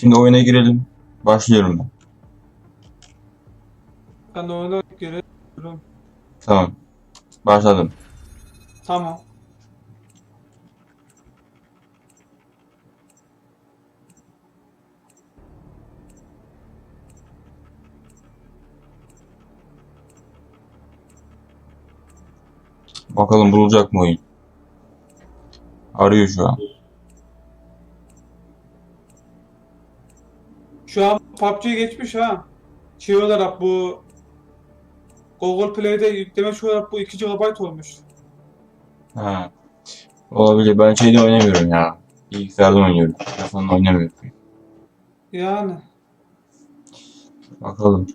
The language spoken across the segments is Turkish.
Şimdi oyuna girelim. Başlıyorum ben. Ben de oyuna giriyorum. Tamam. Başladım. Tamam. Bakalım bulacak mı oyun? Arıyor şu an. Şu an PUBG'ye geçmiş ha. Şey olarak bu Google Play'de yükleme şu olarak bu 2 GB olmuş. Ha. Olabilir. Ben şeyde oynamıyorum ya. Bilgisayarda oynuyorum. Telefonla oynamıyorum. Yani. Bakalım.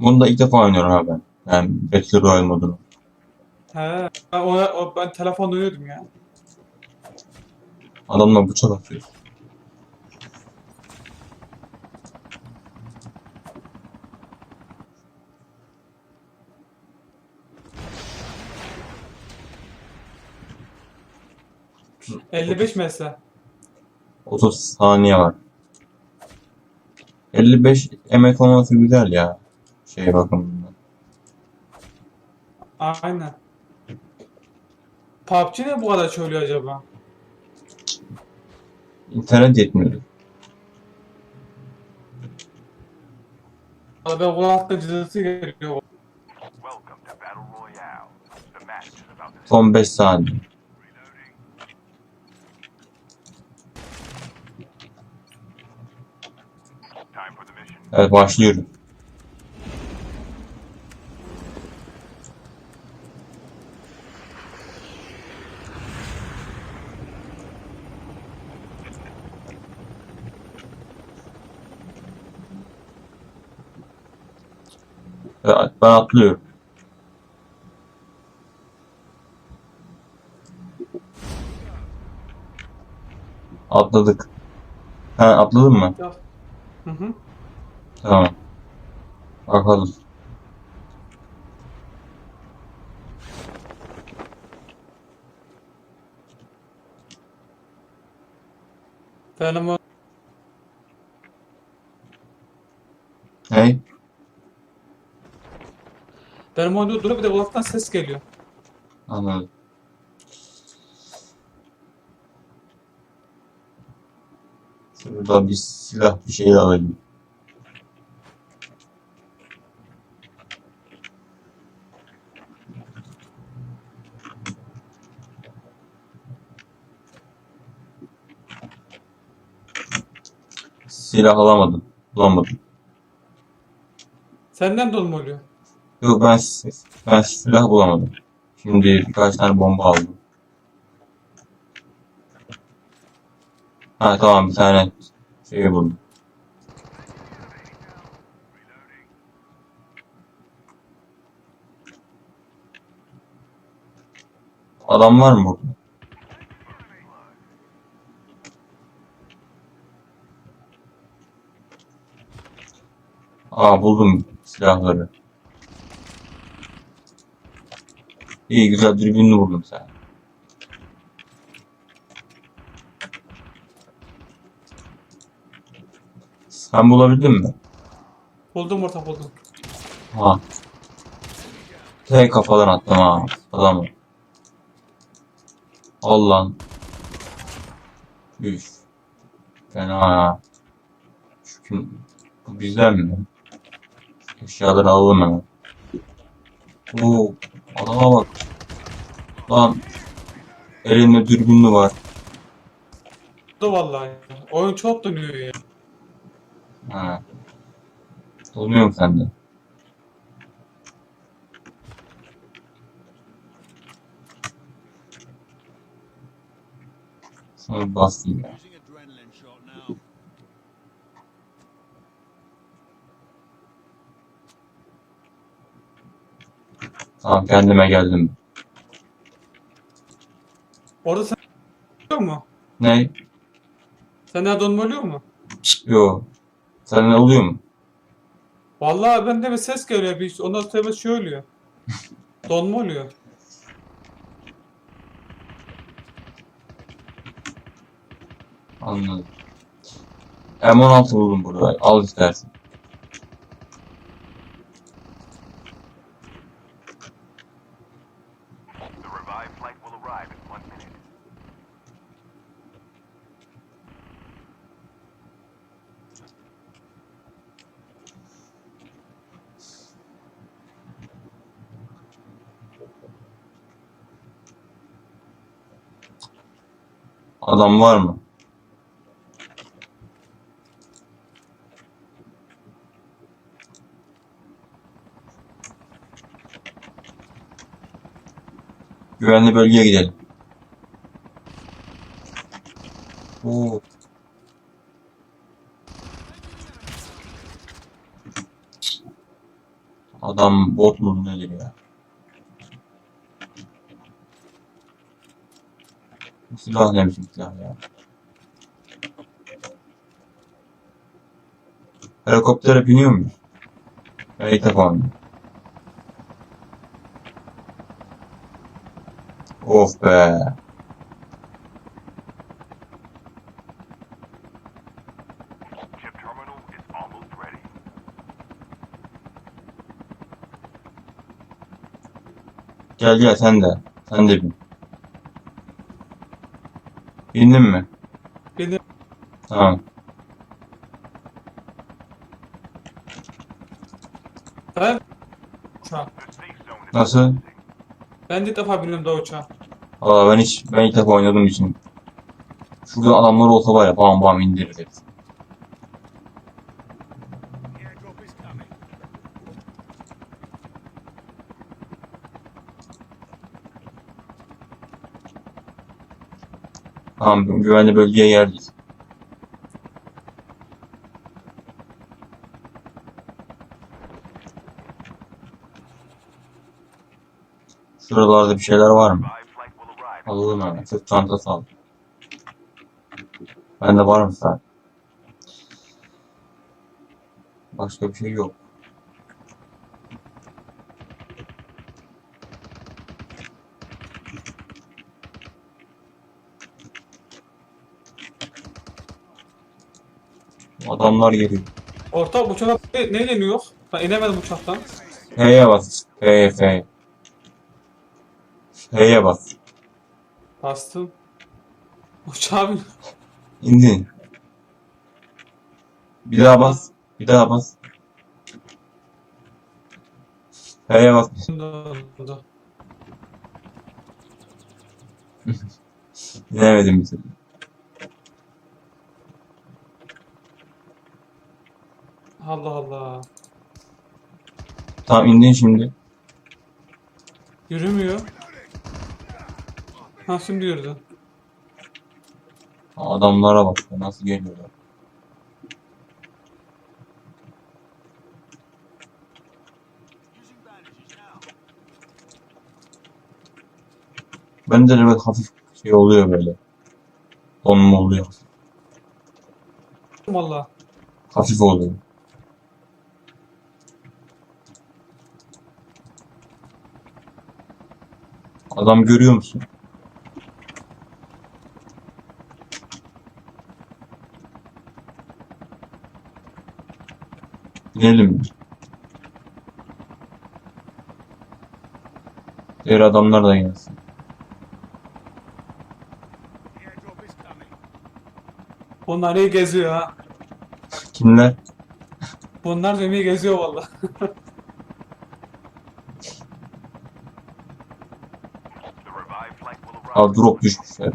Bunu da ilk defa oynuyorum ha ben. Yani Battle Royale modunu. He. Ben, ona, o, ben telefonda oynuyordum ya. Adamla bıçak atıyor. Otuz- 55 mesela. 30 saniye var. 55 emek olması güzel ya. Şey bakımından. Aynen. PUBG ne bu kadar söylüyor acaba? İnternet yetmiyor. Ben kulakta cızırtı geliyor. Son 5 saniye. Evet başlıyorum. Atlıyorum. Atladık. Ha atladın mı? Hı hı. Tamam. Bakalım. Benim o benim oyunda duruyor bir de kulaktan ses geliyor. Anladım. Şurada bir silah bir şey alayım. Silah alamadım. Bulamadım. Senden de mu oluyor? Yok ben, ben silah bulamadım. Şimdi birkaç tane bomba aldım. Ha tamam bir tane şey buldum. Adam var mı burada? Aa buldum silahları. İyi güzel dürbününü buldum sen. Sen bulabildin mi? Buldum ortak buldum. Ha. Tek kafadan attım ha. Adamı. Al lan. Üf. Fena ya. Şu kim? Bu bizden mi? Eşyaları alalım hemen. Oo, adama bak. Lan. Elinde dürbünlü var. Dur vallahi. Oyun çok dönüyor ya. Ha. Oluyor mu sende? Sana bir basayım ya. Tamam kendime geldim. Orada sen oluyor mu? Ne? Senden donma oluyor mu? Yo. Sende oluyor mu? Vallahi bende bir ses geliyor bir ondan sonra şey oluyor. Donma oluyor. Anladım. M16 buldum burada. Al istersen. Adam var mı? Güvenli bölgeye gidelim. Oo. Adam bot mu nedir ya? Silah ne biçim silah ya? Helikoptere biniyor muyuz? Ben ilk defa bindim. Of be. Gel gel sen de. Sen de bin. Bindin mi? Benim Tamam. ben uçağa. Nasıl? Ben de ilk defa bindim daha uçağa. Valla ben hiç ben ilk defa oynadığım için. Şurada adamlar olsa var ya bam bam indiririz Tamam güvenli bölgeye geldik. Şuralarda bir şeyler var mı? Alalım hemen. Sırt çantası al. Bende var mı sen? Başka bir şey yok. Adamlar geliyor. Orta uçağa ne, ne deniyor? Ben inemedim uçaktan. F'ye bas. F'ye F'ye. F'ye bas. Bastım. Uçağa bin. İndin. Bir daha bas. Bir daha bas. F'ye bas. Dondu. Bilemedim bir türlü. Allah Allah. Tamam indin şimdi. Yürümüyor. Ha şimdi yürüdü. Adamlara bak nasıl geliyorlar. Bende de böyle hafif şey oluyor böyle. Donma oluyor. Valla. Hafif oluyor. Adam görüyor musun? İnelim? Diğer adamlar da gelsin. Bunlar iyi geziyor ha. Kimler? Bunlar da iyi geziyor valla. Aa drop düşmüşler.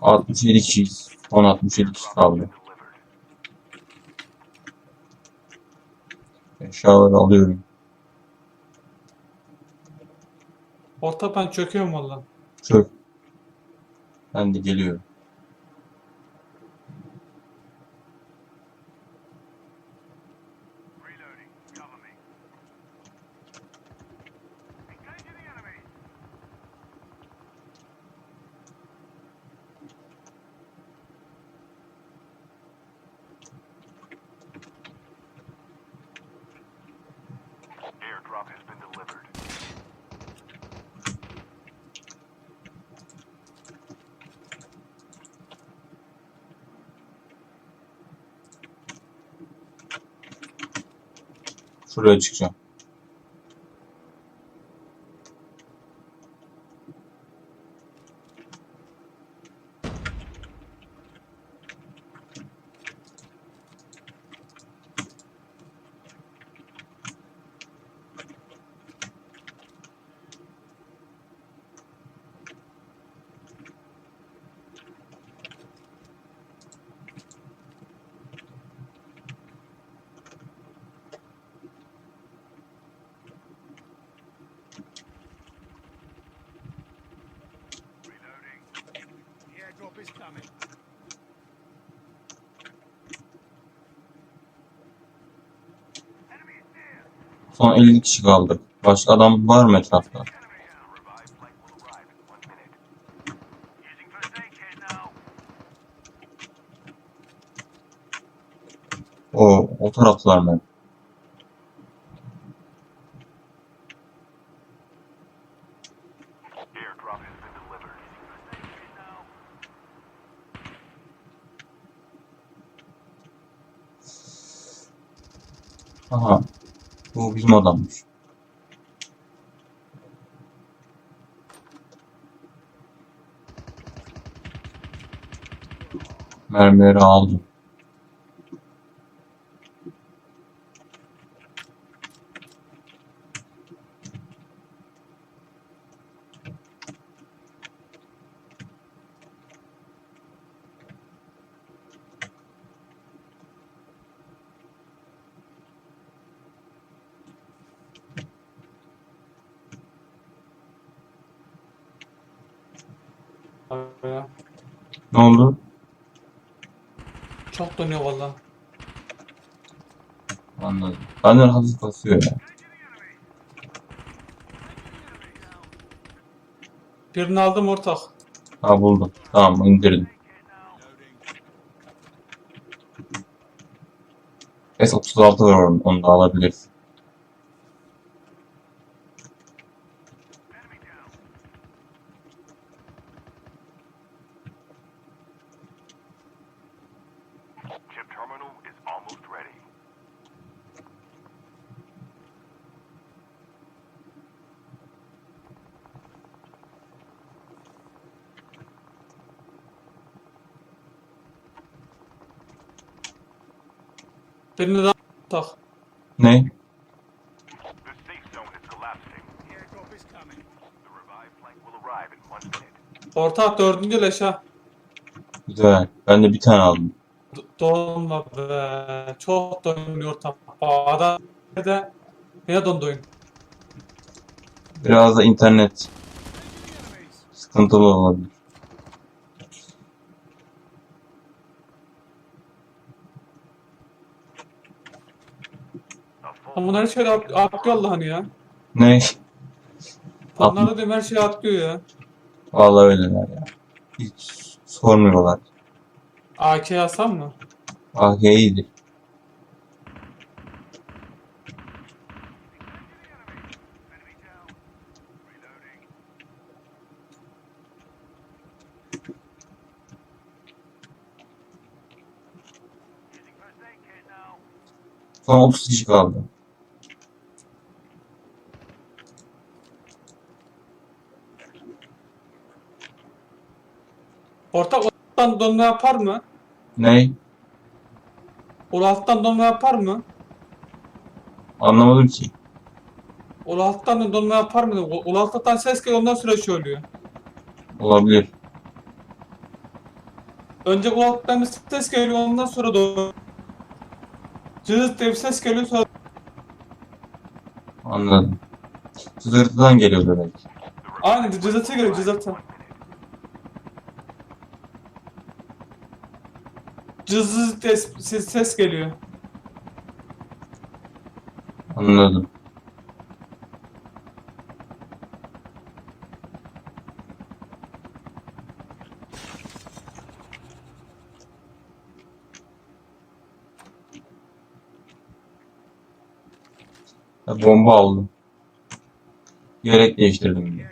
Altmış yedi kişiyiz. Son 67 kişi kaldı. Eşyaları alıyorum. Orta ben çöküyorum valla. Çök. Ben de geliyorum. 불러주죠. Coming. Son 50 kişi kaldı. Başka adam var mı etrafta? Revived flight will arrive bizim adammış. Mermileri aldım. Ne oldu? Çok dönüyor valla. Anladım. Benden hafif basıyor ya. Birini aldım ortak. Ha buldum. Tamam indirdim. S36 var onun, onu da alabiliriz. Arrive in one minute. Ortak dördüncü leş ha. Güzel. Ben de bir tane aldım. D- Donma be. Çok dönüyor ortak. Bağda de ne dondu oyun? Biraz da internet sıkıntılı olabilir. Ama bunlar her şeyi at- atlıyor Allah'ını ya. Ne? Bunlar da diyorum her şeyi atlıyor ya. Vallahi öyleler ya. Hiç sormuyorlar. AK alsam mı? Ah iyidir. kit now. Son 30 kişi kaldı. Ortak alttan donma yapar mı? Ne? O alttan donma yapar mı? Anlamadım ki. O alttan da donma yapar mı? O o alttan ses geliyor ondan sonra şey oluyor. Olabilir. Önce o alttan bir ses geliyor ondan sonra da Cızıt diye bir ses geliyor sonra Anladım. Sızırtıdan geliyordu belki. Aynen cızırtı geliyor cızırtı. Cızız diye ses, ses geliyor. Anladım. Ya Bomba aldım. Yelek değiştirdim.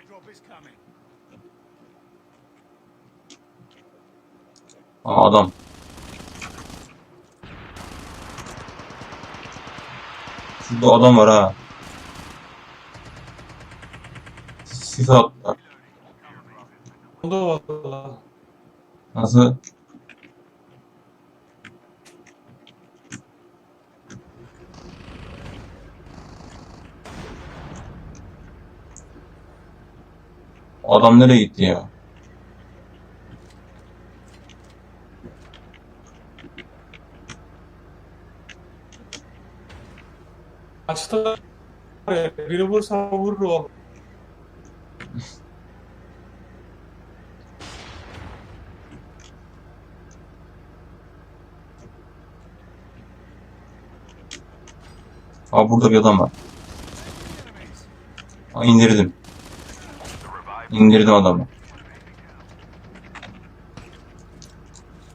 Aa, adam. Şurada adam var ha. Sis attılar. O da valla. Nasıl? Adam nereye gitti ya? Açtı. Biri vursa vurur oğlum. Aa burada bir adam var. Aa, indirdim. İndirdim adamı.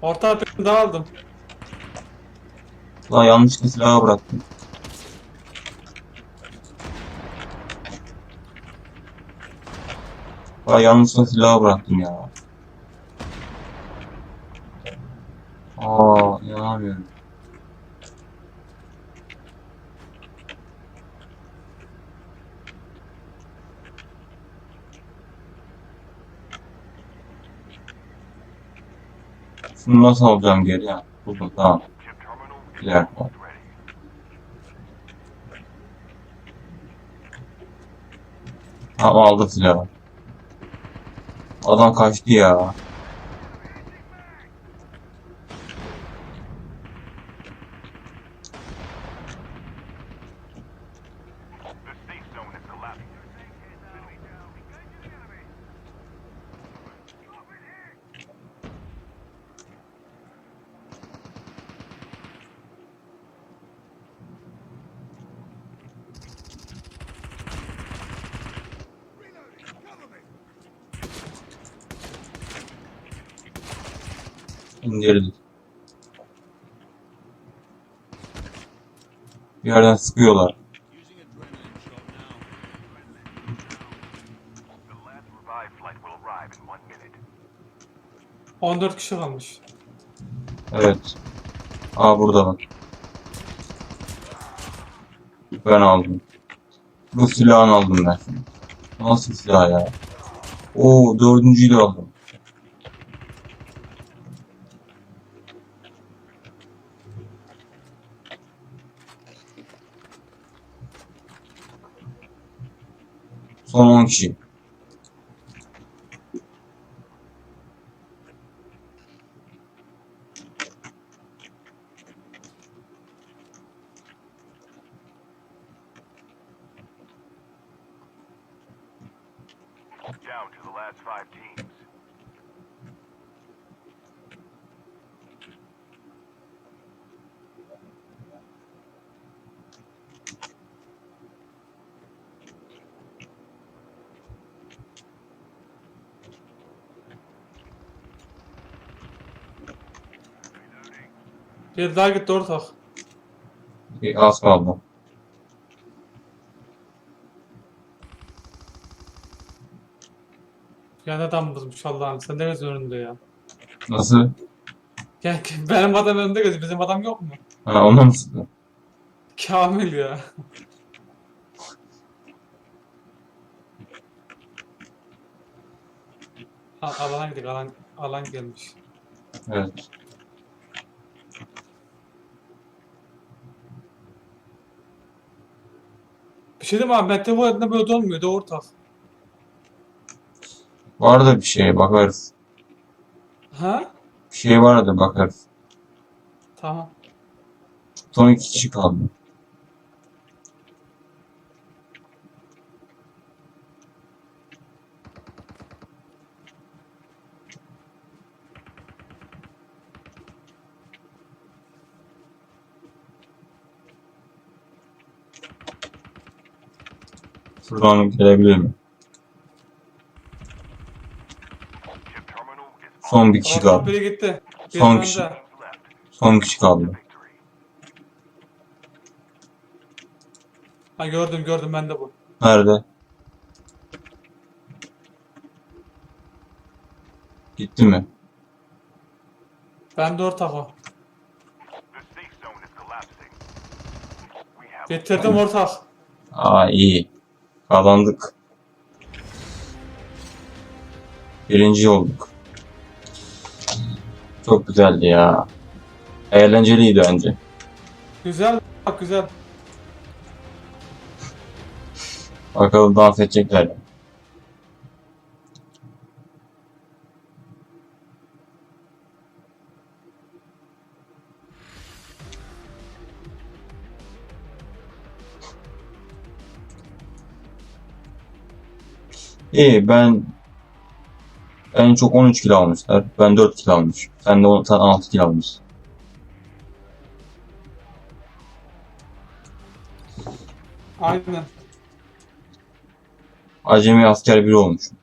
Orta birini daha aldım. Lan yanlışlıkla silahı bıraktım. Lan yanlışlıkla silahı bıraktım ya. Aa inanamıyorum. Şunu nasıl alacağım geri ya? Buldum tamam. Güzel. Tamam aldım silahı. Adam kaçtı ya. İndirdik. Bir yerden sıkıyorlar. Minute. 14 kişi kalmış. Evet. Aa burada bak. Ben aldım. Bu silahını aldım ben. Nasıl silah ya? Oo dördüncüyü de aldım. Son Bir daha gitti ortak. Bir az kaldı. Ya ne adamımızmış Allah'ım. Sen de göz önünde ya. Nasıl? Gel benim adam önünde göz. Bizim adam yok mu? Ha ona mı sıktın? Kamil ya. A- alana gidik. Alan, alan gelmiş. Evet. Şey diyeyim abi. Meteor adında böyle olmuyordu ortak. Vardı bir şey bakarız. Ha? Bir şey vardı bakarız. Tamam. Son iki kişi kaldı. Şuradan gelebilir mi? Son bir kişi Ortak kaldı. biri gitti. Son kişi. Son kişi kaldı. Ha gördüm gördüm ben de bu. Nerede? Gitti mi? Ben de ortak o. Getirdim ortal. Aa iyi. Kazandık. Birinci olduk. Çok güzeldi ya. Eğlenceliydi bence. Güzel bak güzel. Bakalım dans edecekler. İyi ben en çok 13 kilo almışlar. Ben 4 kilo almışım. Sen de 10, sen 6 kilo almışsın. Aynen. Acemi asker biri olmuşum.